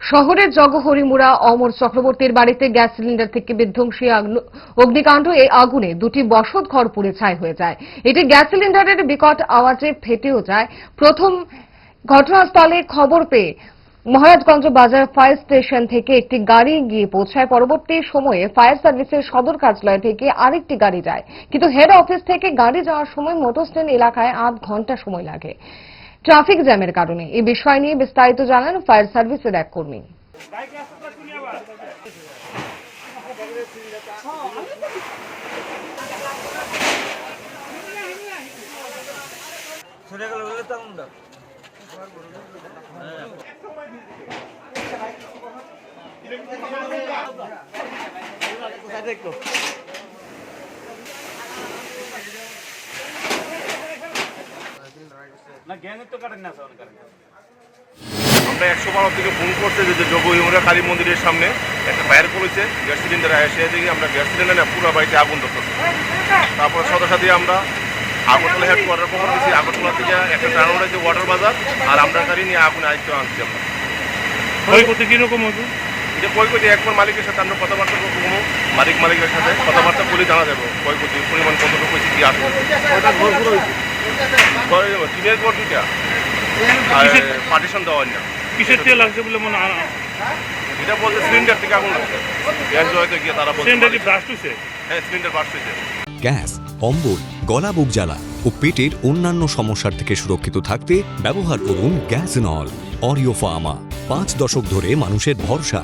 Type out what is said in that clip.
শহরের জগহরিমুড়া অমর চক্রবর্তীর বাড়িতে গ্যাস সিলিন্ডার থেকে বিধ্বংসী অগ্নিকাণ্ড। এই আগুনে দুটি বসত ঘর পুড়ে ছাই হয়ে যায়। এটি গ্যাস সিলিন্ডারের বিকট আওয়াজে ফেটেও যায়। প্রথম ঘটনাস্থলে খবর পেয়ে মহারাজগঞ্জ বাজার ফায়ার স্টেশন থেকে একটি গাড়ি গিয়ে পৌঁছায়। পরবর্তী সময়ে ফায়ার সার্ভিসের সদর কার্যালয় থেকে আরেকটি গাড়ি যায়। কিন্তু হেড অফিস থেকে গাড়ি যাওয়ার সময় মোটর স্ট্যান্ড এলাকায় আধ ঘণ্টা সময় লাগে। ট্রাফিক জ্যামের কারণে। এই বিষয় নিয়ে বিস্তারিত জানান ফায়ার সার্ভিসের এক কর্মী। আমরা একশো বারো থেকে ফোন করছে যে জগহিমরা কালী মন্দিরের সামনে একটা ফায়ার করেছে গ্যাস সিলিন্ডার এসে দেখি আমরা গ্যাস সিলিন্ডার না পুরো বাড়িতে আগুন ধরতেছে। তারপরে সাথে সাথে আমরা আগরতলা হেডকোয়ার্টার খবর দিয়েছি আগরতলা থেকে একটা টার্ন রয়েছে ওয়াটার বাজার আর আমরা গাড়ি নিয়ে আগুন আয়ত্ত আনছি আমরা। ক্ষয়ক্ষতি কীরকম হবে? এটা ক্ষয়ক্ষতি একবার মালিকের সাথে আমরা কথাবার্তা করব মালিক মালিকের সাথে কথাবার্তা বলে জানা যাব ক্ষয়ক্ষতির পরিমাণ কতটুকু হয়েছে কি আছে। টিনের ঘর দুইটা। আর পার্টিশন দেওয়ার না। কিসের তেল লাগছে বলে মনে হয়? এটা বলতে সিলিন্ডার থেকে আগুন লাগছে। গ্যাস হয়তো গিয়ে তারা বলছে সিলিন্ডার কি ব্রাস্ট হয়েছে হ্যাঁ সিলিন্ডার হয়েছে গ্যাস অম্বল গলা বুক জ্বালা ও পেটের অন্যান্য সমস্যার থেকে সুরক্ষিত থাকতে ব্যবহার করুন গ্যাস নল অরিও ফার্মা। পাঁচ দশক ধরে মানুষের ভরসা।